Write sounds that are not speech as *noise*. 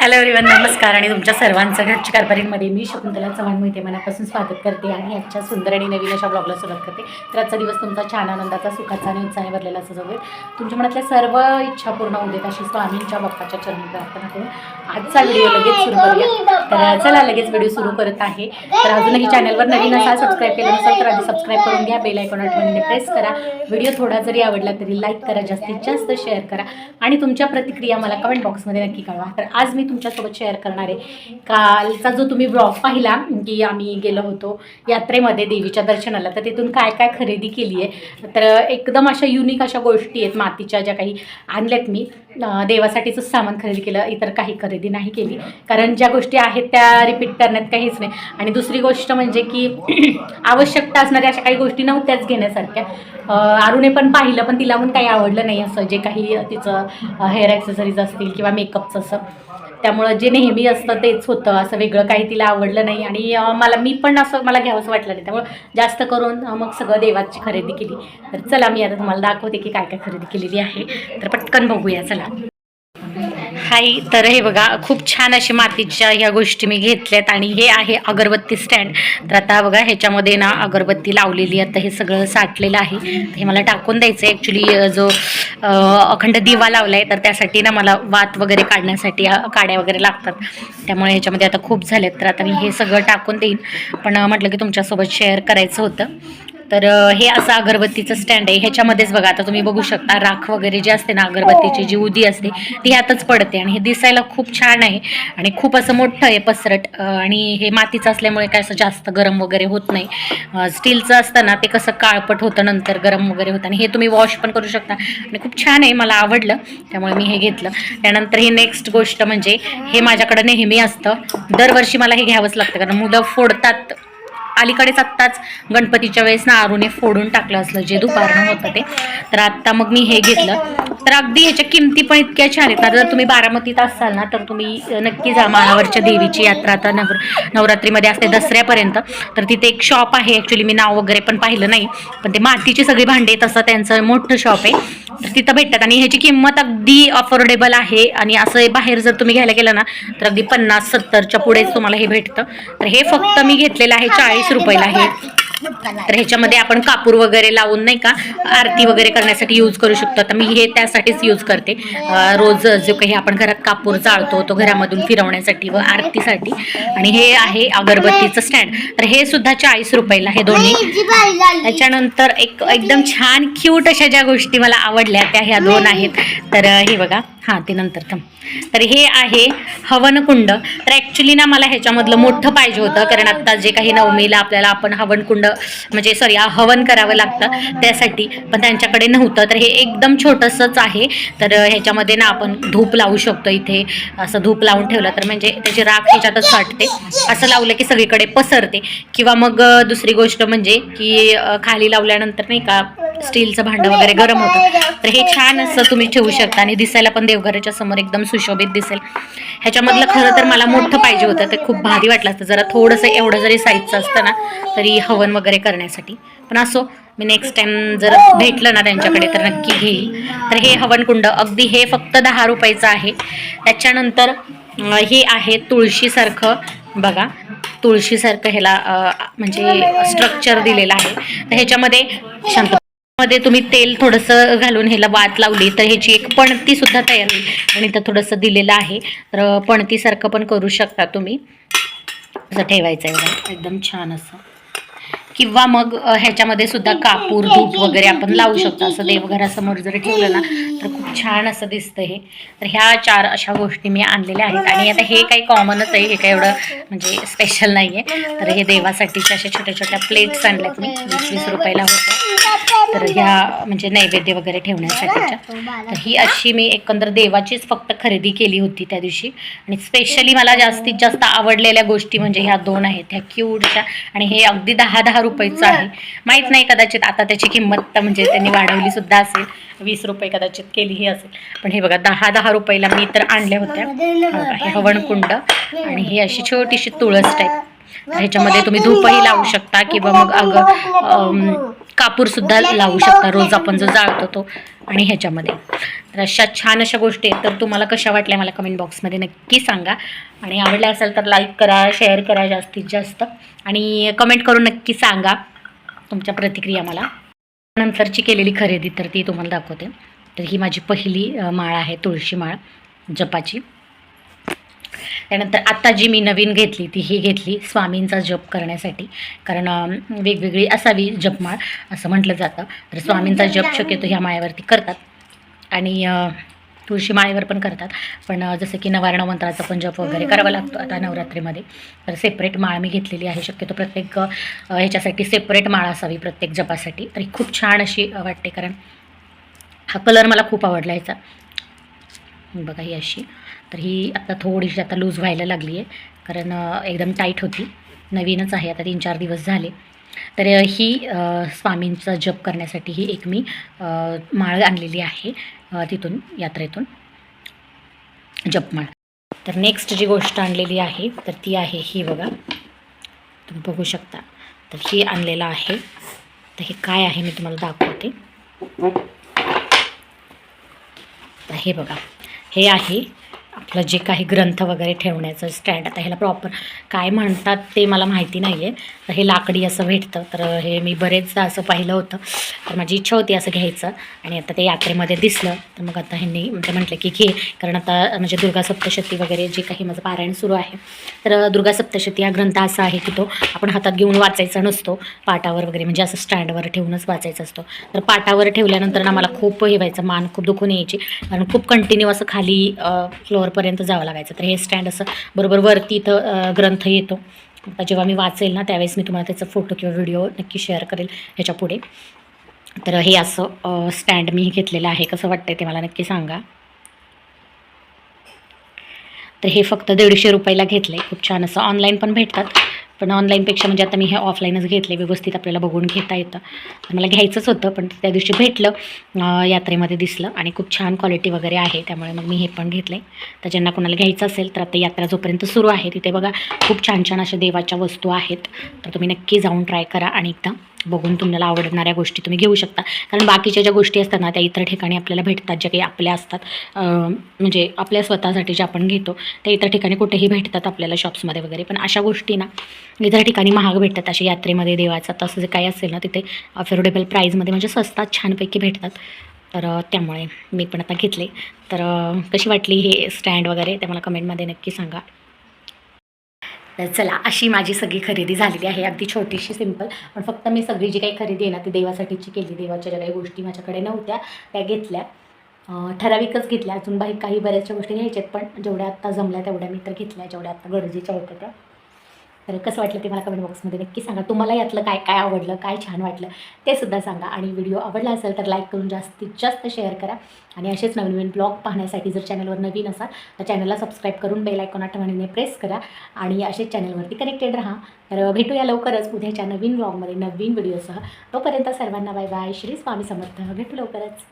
Hello everyone नमस्कार आणि तुमच्या सर्वांचं घरच्या कारभारीमध्ये मी शकुंतला चव्हाण मोहिते मनापासून स्वागत करते आणि आजच्या सुंदर आणि नवीन अशा ब्लॉगला सुरुवात करते. तर आजचा दिवस तुमचा छान आनंदाचा सुखाचा आणि उत्साहाने भरलेला असं जाऊ तुमच्या मनातल्या सर्व इच्छा पूर्ण होऊ देत अशी स्वामींच्या बाप्पाच्या चरणी प्रार्थना करून आजचा व्हिडिओ लगेच सुरू करूया. तर चला लगेच व्हिडिओ सुरू करत आहे. तर अजूनही चॅनलवर नवीन असा सबस्क्राईब केलं नसेल तर आधी सबस्क्राईब करून घ्या. बेल आयकॉन आठवणीने प्रेस करा. व्हिडिओ थोडा जरी आवडला तरी लाईक करा जास्तीत जास्त शेअर करा. आणि तुमच्या प्रतिक्रिया मला कमेंट बॉक्समध्ये नक्की कळवा. तर आज मी तुमच्यासोबत शेअर करणार आहे. कालचा जो तुम्ही ब्लॉग पाहिला की आम्ही गेलो होतो यात्रेमध्ये देवीच्या दर्शनाला तर तिथून काय काय खरेदी केली आहे? तर एकदम अशा युनिक अशा गोष्टी आहेत मातीच्या ज्या काही आणल्यात मी. देवासाठीचंच सामान खरेदी केलं इतर काही खरेदी नाही केली. कारण ज्या गोष्टी आहेत त्या रिपीट करण्यात काहीच नाही. आणि दुसरी गोष्ट म्हणजे की *clears throat* आवश्यकता असणाऱ्या अशा काही गोष्टी नव्हत्याच घेण्यासारख्या. अरुणे पण पाहिलं पण तिला पण काही आवडलं नाही असं जे काही तिचं हेअर ॲक्सेसरीज असतील किंवा मेकअपचं असं. त्यामुळं जे नेहमी असतं तेच होतं असं वेगळं काही तिला आवडलं नाही. आणि मला मी पण असं मला घ्यावंसं वाटलं नाही. त्यामुळं जास्त करून मग सगळं देवाची खरेदी केली. तर चला मी आता तुम्हाला दाखवते की काय काय खरेदी केलेली आहे. तर पटकन बघूया चला. हाय तर हे बघा खूप छान अशी मातीच्या ह्या गोष्टी मी घेतल्यात आणि हे आहे अगरबत्ती स्टँड. तर आता बघा ह्याच्यामध्ये ना अगरबत्ती लावलेली आता हे सगळं साठलेलं आहे. हे मला टाकून द्यायचं आहे ॲक्च्युली जो अखंड दिवा लावला आहे तर त्यासाठी ना मला वात वगैरे काढण्यासाठी काड्या वगैरे लागतात. त्यामुळे ह्याच्यामध्ये आता खूप झालेत. तर आता मी हे सगळं टाकून देईन. पण म्हटलं की तुमच्यासोबत शेअर करायचं होतं. तर हे असं अगरबत्तीचं स्टँड आहे. ह्याच्यामध्येच बघा आता तुम्ही बघू शकता राख वगैरे जे असते ना अगरबत्तीची जी उदी असते ती ह्यातच पडते आणि हे दिसायला खूप छान आहे आणि खूप असं मोठं आहे पसरट आणि हे मातीचं असल्यामुळे काय असं जास्त गरम वगैरे होत नाही. स्टीलचं असतं ना ते कसं काळपट होतं नंतर गरम वगैरे होतं आणि हे तुम्ही वॉश पण करू शकता. आणि खूप छान आहे मला आवडलं त्यामुळे मी हे घेतलं. त्यानंतर हे नेक्स्ट गोष्ट म्हणजे हे माझ्याकडं नेहमी असतं. दरवर्षी मला हे घ्यावंच लागतं कारण मुलं फोडतात. अलीकडेच आत्ताच गणपतीच्या वेळेस ना आरूने फोडून टाकलं असलं जे दुपारनं होतं ते. तर आत्ता मग मी हे घेतलं. तर अगदी ह्याच्या किमती पण इतक्या छान आहेत. जर तुम्ही बारामतीत असाल ना तर तुम्ही नक्की जा माळावरच्या देवीची यात्रा. आता नवर नवरात्रीमध्ये असते दसऱ्यापर्यंत. तर तिथे एक शॉप आहे. ॲक्च्युली मी नाव वगैरे पण पाहिलं नाही. पण ते मातीची सगळी भांडे तसं त्यांचं मोठं शॉप आहे. तर तिथं भेटतात. आणि ह्याची किंमत अगदी अफोर्डेबल आहे. आणि असं बाहेर जर तुम्ही घ्यायला गेलं ना तर अगदी पन्नास सत्तरच्या पुढेच तुम्हाला हे भेटतं. तर हे फक्त मी घेतलेलं आहे चाळीस रुपयाला आहे तर ह्याच्यामध्ये आपण कापूर वगैरे लावून नाही का आरती वगैरे करण्यासाठी यूज करू शकतो. तर मी हे त्यासाठीच यूज करते. रोज जो काही आपण घरात कापूर जाळतो तो घरामधून फिरवण्यासाठी व आरतीसाठी. आणि हे आहे अगरबत्तीचं स्टँड तर हे सुद्धा चाळीस रुपयाला हे दोन्ही. त्याच्यानंतर एक एकदम छान क्यूट अशा ज्या गोष्टी मला आवडल्या त्या ह्या दोन आहेत. तर हे बघा. हां ते नंतर थांब. तर हे आहे हवनकुंड. तर ॲक्च्युली ना मला ह्याच्यामधलं मोठं पाहिजे होतं कारण आत्ता जे काही नवमीला आपल्याला आपण हवनकुंड म्हणजे सॉरी हवन करावं लागतं त्यासाठी. पण त्यांच्याकडे नव्हतं. तर हे एकदम छोटंसंच आहे. तर ह्याच्यामध्ये ना आपण धूप लावू शकतो इथे. असं धूप लावून ठेवलं तर म्हणजे त्याची राख ह्याच्यातच साठते. असं लावलं की सगळीकडे पसरते. किंवा मग दुसरी गोष्ट म्हणजे की खाली लावल्यानंतर नाही का स्टीलचं भांडं वगैरे गरम होतं. तर हे छान असं तुम्ही ठेवू शकता आणि दिसायला पण देवघराच्या समोर एकदम सुशोभित दिसेल. ह्याच्यामधलं खरं तर मला मोठं पाहिजे होतं. ते खूप भारी वाटलं असतं. जरा थोडंसं एवढं जरी साईजचं असतं ना तरी हवन वगैरे करण्यासाठी. पण असो मी नेक्स्ट टाइम जर भेटलं ना त्यांच्याकडे तर नक्की घेईल. तर हे हवनकुंड अगदी हे फक्त दहा रुपयाचं आहे. त्याच्यानंतर हे आहे तुळशीसारखं. बघा तुळशीसारखं ह्याला म्हणजे स्ट्रक्चर दिलेलं आहे. तर ह्याच्यामध्ये शांत मध्ये तुम्ही तेल थोडंसं घालून ह्याला वात लावली तर ह्याची एक पणती सुद्धा तयार होईल. आणि इथं थोडंसं दिलेलं आहे. तर पणतीसारखं पण करू शकता तुम्ही. असं ठेवायचं आहे एकदम छान असं. किंवा मग ह्याच्यामध्ये सुद्धा कापूर धूप वगैरे आपण लावू शकतो. असं देवघरासमोर जरी ठेवलं ना तर खूप छान असं दिसतं हे. तर ह्या चार अशा गोष्टी मी आणलेल्या आहेत. आणि आता हे काही कॉमनच आहे. हे काही एवढं म्हणजे स्पेशल नाही आहे तर हे देवासाठीच्या अशा छोट्या छोट्या प्लेट्स आणल्यात मी वीस वीस रुपयाला होतं तर ह्या म्हणजे नैवेद्य वगैरे ठेवण्यासाठीच्या. तर ही अशी मी एकंदर देवाचीच फक्त खरेदी केली होती त्या दिवशी. आणि स्पेशली मला जास्तीत जास्त आवडलेल्या गोष्टी म्हणजे ह्या दोन आहेत. ह्या क्यूटच्या आणि हे अगदी दहा दहा रुपयाचं आहे. माहीत नाही कदाचित आता त्याची किंमत म्हणजे त्यांनी वाढवली सुद्धा असेल. वीस रुपये कदाचित केलीही असेल. पण हे बघा दहा दहा रुपयाला मी तर आणल्या होत्या. हा बघा, हे हवनकुंड आणि ही अशी छोटीशी तुळस टाईप ह्याच्यामध्ये तुम्ही धूपही लावू शकता किंवा मग अगं कापूरसुद्धा लावू शकता रोज आपण जो जाळतो तो आणि ह्याच्यामध्ये. तर अशा छान अशा गोष्टी आहेत तर तुम्हाला कशा वाटल्या मला कमेंट बॉक्समध्ये नक्की सांगा. आणि आवडल्या असेल तर लाईक करा शेअर करा जास्तीत जास्त. आणि कमेंट करून नक्की सांगा तुमच्या प्रतिक्रिया मला. नंतरची केलेली खरेदी तर ती तुम्हाला दाखवते. तर ही माझी पहिली माळ आहे तुळशी माळ जपाची. त्यानंतर आत्ता जी मी नवीन घेतली ती ही घेतली स्वामींचा जप करण्यासाठी. कारण वेगवेगळी असावी जपमाळ असं म्हटलं जातं. तर स्वामींचा जप शक्यतो ह्या माळ्यावरती करतात. आणि तुळशी माळेवर पण करतात. पण जसं की नवारण मंत्राचा पण जप वगैरे करावा लागतो आता नवरात्रीमध्ये. तर सेपरेट माळ मी घेतलेली आहे. शक्यतो प्रत्येक ह्याच्यासाठी सेपरेट माळ असावी प्रत्येक जपासाठी. तरी खूप छान अशी वाटते. कारण हा कलर मला खूप आवडला ह्याचा बघा ही अशी. तर ही आता थोडीशी आता लूज व्हायला लागली आहे कारण एकदम टाईट होती. नवीनच आहे आता तीन चार दिवस झाले. तर ही स्वामींचा जप करण्यासाठी ही एक मी माळ आणलेली आहे तिथून यात्रेतून. जपमाळ तर नेक्स्ट जी गोष्ट आणलेली आहे तर ती आहे ही बघा. तुम्ही बघू शकता. तर ही आणलेलं आहे. तर हे काय आहे मी तुम्हाला दाखवते. तर हे बघा. हे आहे आपलं जे काही ग्रंथ वगैरे ठेवण्याचं स्टँड आता ह्याला प्रॉपर काय म्हणतात ते मला माहिती नाही आहे तर हे लाकडी असं भेटतं. तर हे मी बरेचदा असं पाहिलं होतं. तर माझी इच्छा होती असं घ्यायचं. आणि आता ते यात्रेमध्ये दिसलं. तर मग आता ह्यांनी म्हणजे म्हटलं की घे. कारण आता म्हणजे दुर्गा सप्तशती वगैरे जे काही माझं पारायण सुरू आहे. तर दुर्गा सप्तशती हा ग्रंथ असा आहे की तो आपण हातात घेऊन वाचायचा नसतो. पाटावर वगैरे म्हणजे असं स्टँडवर ठेवूनच वाचायचा असतो. तर पाटावर ठेवल्यानंतर ना मला खूप हे व्हायचं. मान खूप दुखून यायची. कारण खूप कंटिन्यू असं खाली फ्लोअरपर्यंत जावं लागायचं. तर हे स्टँड असं बरोबर वरती इथं ग्रंथ येतो. आता जेव्हा मी वाचेल ना त्यावेळेस मी तुम्हाला त्याचा फोटो किंवा व्हिडिओ नक्की शेअर करेल ह्याच्या पुढे. तर हे असं स्टँड मी घेतलेलं आहे. कसं वाटतंय ते मला नक्की सांगा. तर हे फक्त दीडशे रुपयाला घेतलं आहे खूप छान असं ऑनलाईन पण भेटतात. पण ऑनलाईनपेक्षा म्हणजे आता मी हे ऑफलाईनच घेतले व्यवस्थित आपल्याला बघून घेता येतं. तर मला घ्यायचंच होतं पण त्या दिवशी भेटलं यात्रेमध्ये दिसलं आणि खूप छान क्वालिटी वगैरे आहे त्यामुळे मग मी हे पण घेतलं आहे तर ज्यांना कोणाला घ्यायचं असेल तर आता यात्रा जोपर्यंत सुरू आहे तिथे बघा खूप छान छान अशा देवाच्या वस्तू आहेत. तर तुम्ही नक्की जाऊन ट्राय करा आणि एकदा बघून तुम्हाला आवडणाऱ्या गोष्टी तुम्ही घेऊ शकता. कारण बाकीच्या ज्या गोष्टी असतात ना त्या इतर ठिकाणी आपल्याला भेटतात ज्या काही आपल्या असतात. म्हणजे आपल्या स्वतःसाठी ज्या आपण घेतो त्या इतर ठिकाणी कुठेही भेटतात आपल्याला शॉप्समध्ये वगैरे. पण अशा गोष्टी ना इतर ठिकाणी महाग भेटतात. अशा यात्रेमध्ये देवाचं तसं जे काही असेल ना तिथे अफोर्डेबल प्राईजमध्ये म्हणजे स्वस्तात छानपैकी भेटतात. तर त्यामुळे मी पण आता घेतले. तर कशी वाटली हे स्टँड वगैरे ते मला कमेंटमध्ये नक्की सांगा. तर चला अशी माझी सगळी खरेदी झालेली आहे. अगदी छोटीशी सिंपल पण फक्त मी सगळी जी काही खरेदी आहे ना ती देवासाठीची केली. देवाच्या ज्या काही गोष्टी माझ्याकडे नव्हत्या त्या घेतल्या. ठराविकच घेतल्या. अजून बाहेर काही बऱ्याचशा गोष्टी घ्यायच्यात पण जेवढ्या आत्ता जमल्या तेवढ्या मी तर घेतल्या. जेवढ्या आत्ता गरजेच्या होत्या त्या. तर कसं वाटलं ते मला कमेंट बॉक्समध्ये नक्की सांगा. तुम्हाला यातलं काय काय आवडलं काय छान वाटलं ते सुद्धा सांगा. आणि व्हिडिओ आवडला असेल तर लाईक करून जास्तीत जास्त शेअर करा. आणि असेच नवीन नवीन ब्लॉग पाहण्यासाठी जर चॅनलवर नवीन असाल तर चॅनलला सबस्क्राईब करून बेल आयकॉन आठवणीने प्रेस करा. आणि असेच चॅनलवरती कनेक्टेड राहा. तर भेटूया लवकरच उद्याच्या नवीन ब्लॉगमध्ये नवीन व्हिडिओसह तोपर्यंत सर्वांना बाय बाय श्री स्वामी समर्थ. भेटू लवकरच.